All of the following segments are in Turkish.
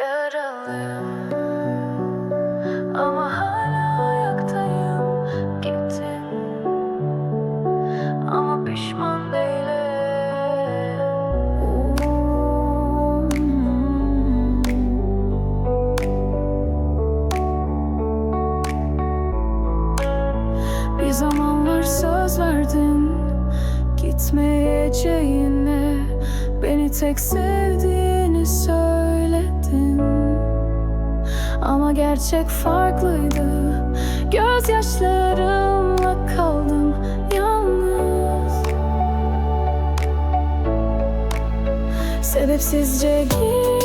Yaralıyım. Ama hala ayaktayım Gittin. Ama pişman değilim. Bir zamanlar söz verdin Gitmeyeceğine. Beni tek sevdiğini söyledin Ama gerçek farklıydı. Gözyaşlarımla kaldım yalnız. Sebepsizce gittin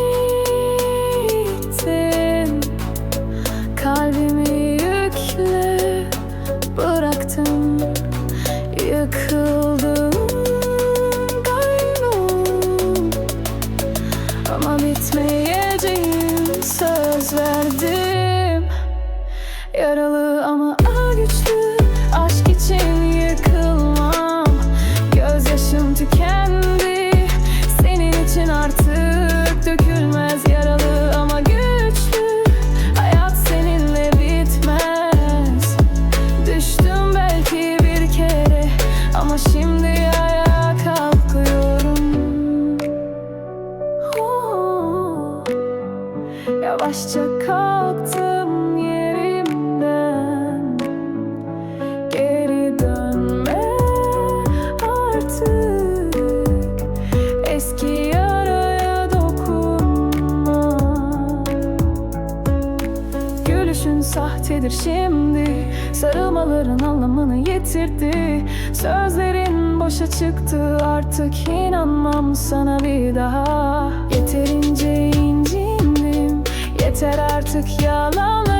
şimdi ayağa kalkıyorum. Oo. Yavaşça kalktım yerimden. Geri dönme artık. Eski yaraya dokunma. Gülüşün sahtedir şimdi Sarılmaların anlamını yitirdi. Sözlerin boşa çıktı Artık inanmam sana bir daha. Yeterince incindim Yeter artık yalanların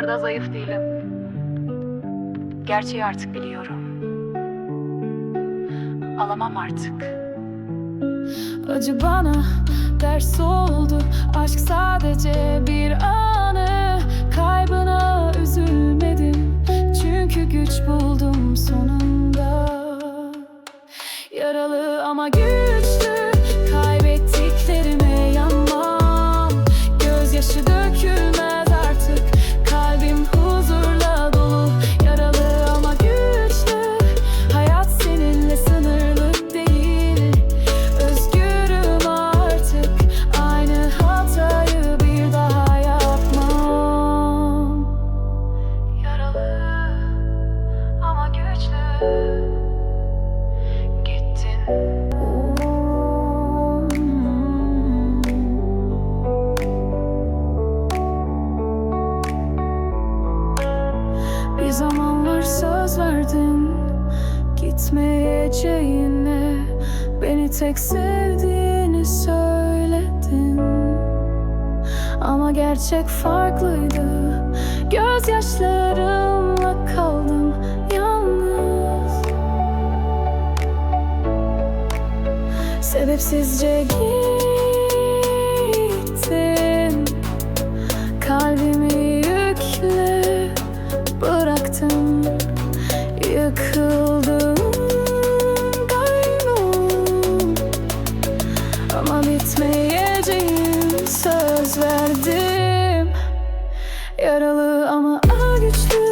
kadar da zayıf değilim. Gerçeği artık biliyorum. Alamam artık. Acı bana ders oldu Aşk sadece bir anı Kaybına üzülmedim Çünkü güç buldum sonunda Yaralı ama güçlü Bir zamanlar söz verdin Gitmeyeceğine Beni tek sevdiğini söyledin. Ama gerçek farklıydı. Gözyaşlarımla Sebepsizce gittin. Kalbimi yükle bıraktın. Yıkıldım kaybol Ama bitmeyeceğim söz verdim. Yaralı ama ağ güçlü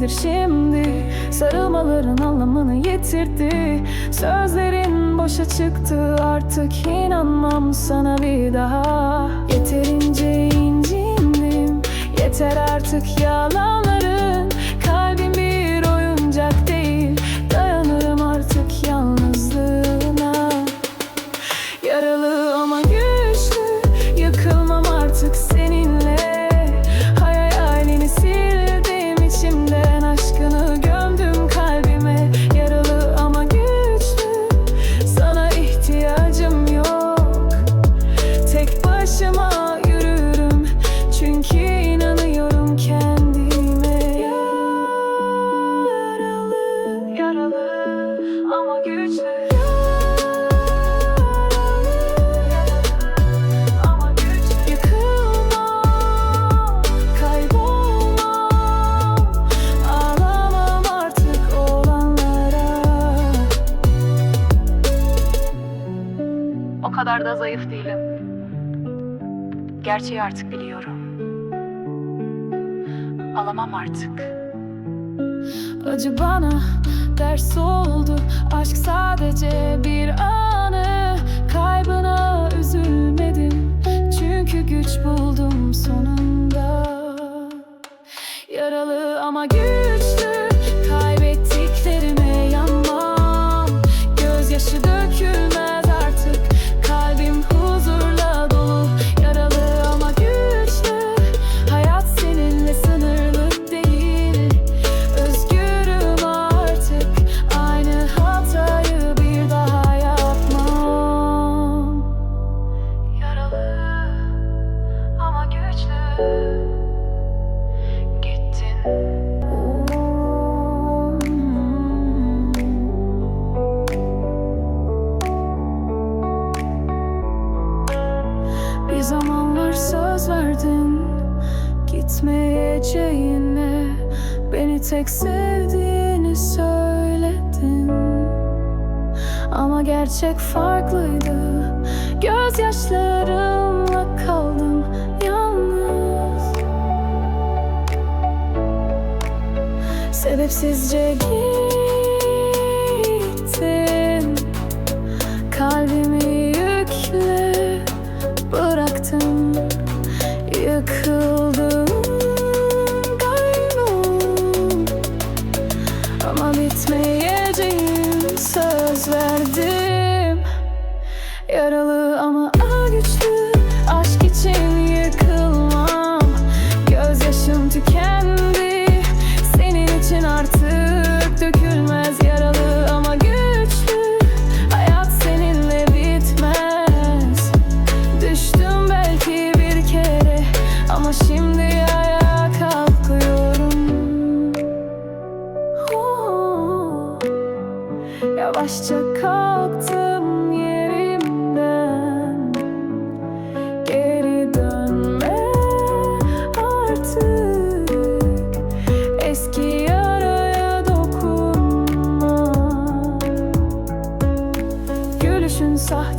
sahtedir şimdi? Sarılmaların anlamını yitirdi. Sözlerin boşa çıktı artık inanmam sana bir daha. Yeterince incindim Yeter artık yalanların kadar da zayıf değilim. Gerçeği artık biliyorum. Alamam artık. Acı bana ders oldu Aşk sadece bir anı Kaybına üzülmedim Çünkü güç buldum sonunda Yaralı ama güçlü tek sevdiğini söyledin Ama gerçek farklıydı. Gözyaşlarımla kaldım yalnız. Sebepsizce gittin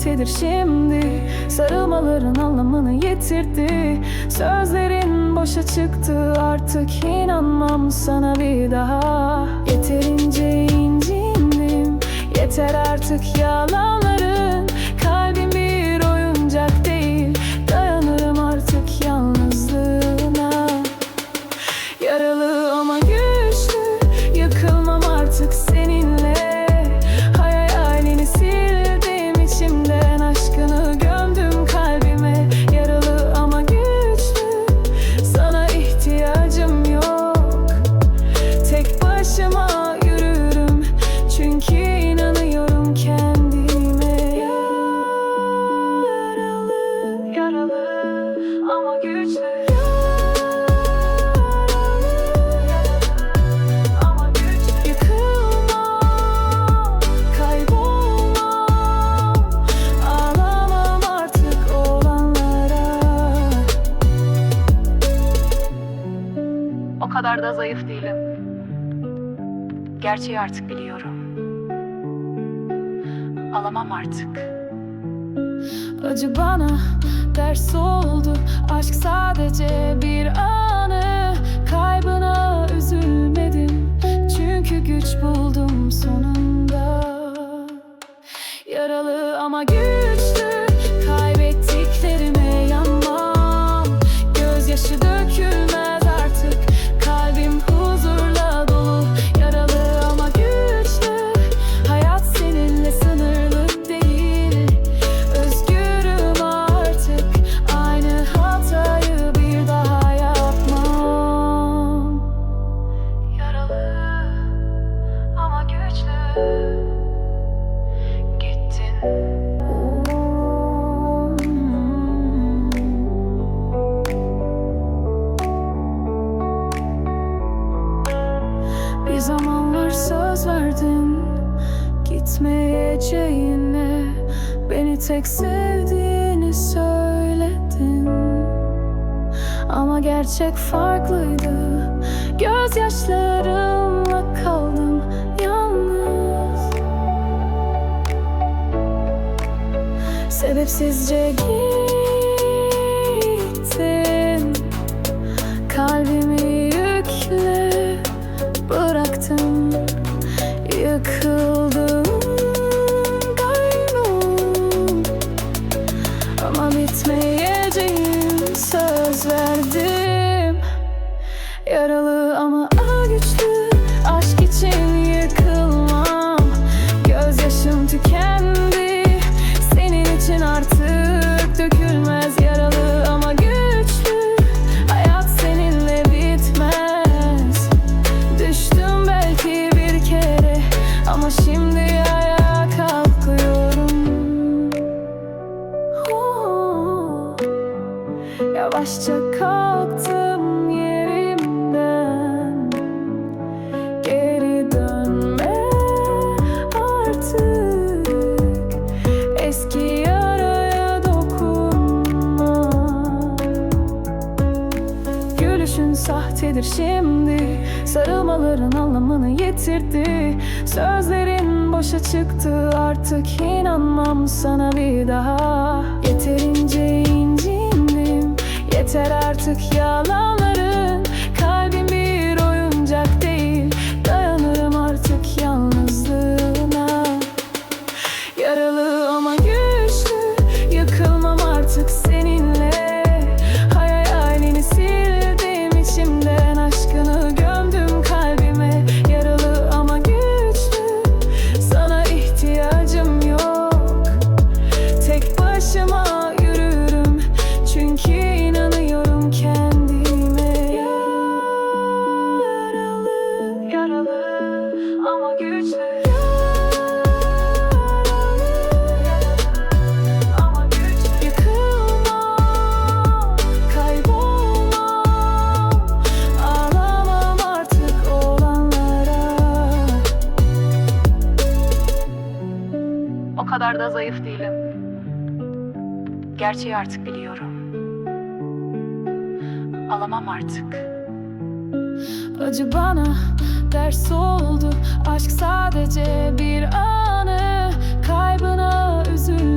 Sahtedir şimdi. Sarılmaların anlamını yitirdi. Sözlerin boşa çıktı. Artık inanmam sana bir daha. Yeterince incindim Yeter artık yalanların Gerçeği artık biliyorum. Alamam artık. Acı bana ders oldu. Aşk sadece bir anı. Kaybına üzülmedim. Çünkü güç buldum sonunda. Yaralı ama gül. gitmeyeceğine Beni tek sevdiğini söyledin. Ama gerçek farklıydı. Gözyaşlarımla kaldım yalnız. Sebepsizce gittin Kalbimi yükle bıraktın Yıkıldım. Gülüşün sahtedir şimdi. Sarılmaların anlamını yitirdi. Sözlerin boşa çıktı artık inanmam sana bir daha. Yeterince incindim Yeter artık yalanlar. zayıf değilim. Gerçeği artık biliyorum. Alamam artık. Acı bana ders oldu. Aşk sadece bir anı. Kaybına üzül.